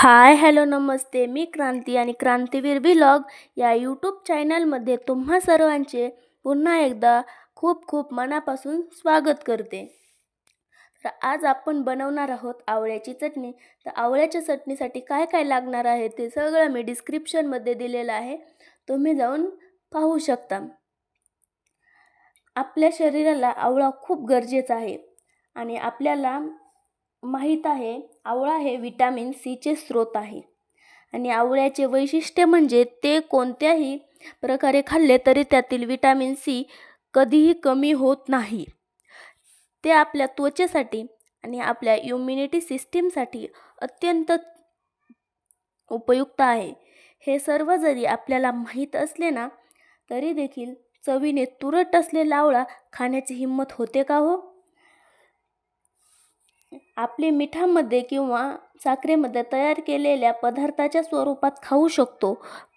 Hi hello नमस्ते. मी क्रांती आणि क्रांतीवीर vlog या YouTube चॅनलमध्ये तुम्हा सर्वांचे पुन्हा एकदा खूप खूप मनापासून स्वागत करते. तर आज आपण बनवणार आहोत आवळ्याची चटणी. तर आवळ्याच्या चटणीसाठी काय काय लागणार आहे ते सगळं मी डिस्क्रिप्शनमध्ये दिलेलं आहे. तुम्ही जाऊन पाहू शकता. आपल्या शरीराला आवळा खूप गरजेचा आहे आणि आपल्याला माहीत आहे आवळा हे विटॅमिन सीचे स्रोत आहे. आणि आवळ्याचे वैशिष्ट्य म्हणजे ते कोणत्याही प्रकारे खाल्ले तरी त्यातील विटॅमिन सी कधीही कमी होत नाही. ते आपल्या त्वचेसाठी आणि आपल्या इम्युनिटी सिस्टीमसाठी अत्यंत उपयुक्त आहे. हे सर्व जरी आपल्याला माहीत असले ना तरी देखील चवीने तुरट असलेला आवळा खाण्याची हिंमत होते का हो? आपले मिठामध्ये किंवा साखरेमध्ये तयार केलेल्या पदार्थाच्या स्वरूपात खाऊ शकतो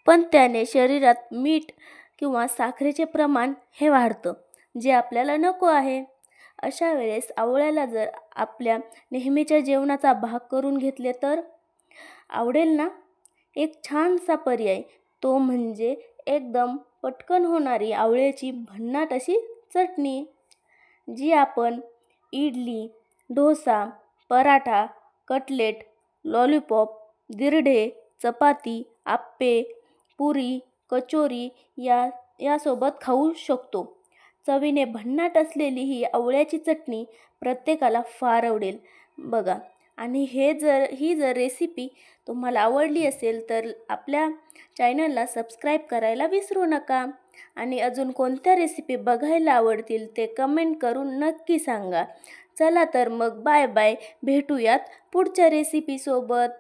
पण त्याने शरीरात मीठ किंवा साखरेचे प्रमाण हे वाढतं जे आपल्याला नको आहे. अशा वेळेस आवळ्याला जर आपल्या नेहमीच्या जेवणाचा भाग करून घेतले तर? आवडेल ना? एक छानसा पर्याय तो म्हणजे एकदम पटकन होणारी आवळ्याची भन्नाट अशी चटणी जी आपण इडली डोसा पराठा कटलेट लॉलीपॉप दिरडे चपाती आप्पे पुरी कचोरी या यासोबत खाऊ शकतो. चवीने भन्नाट असलेली ही आवळ्याची चटणी प्रत्येकाला फार आवडेल. बघा आणि हे जर ही जर रेसिपी तुम्हाला आवडली असेल तर आपल्या चॅनलला सबस्क्राईब करायला विसरू नका. आणि अजून कोणत्या रेसिपी बघायला आवडतील ते कमेंट करून नक्की सांगा. चला तर मग बाय बाय भेटूयात पुढच्या रेसिपीसोबत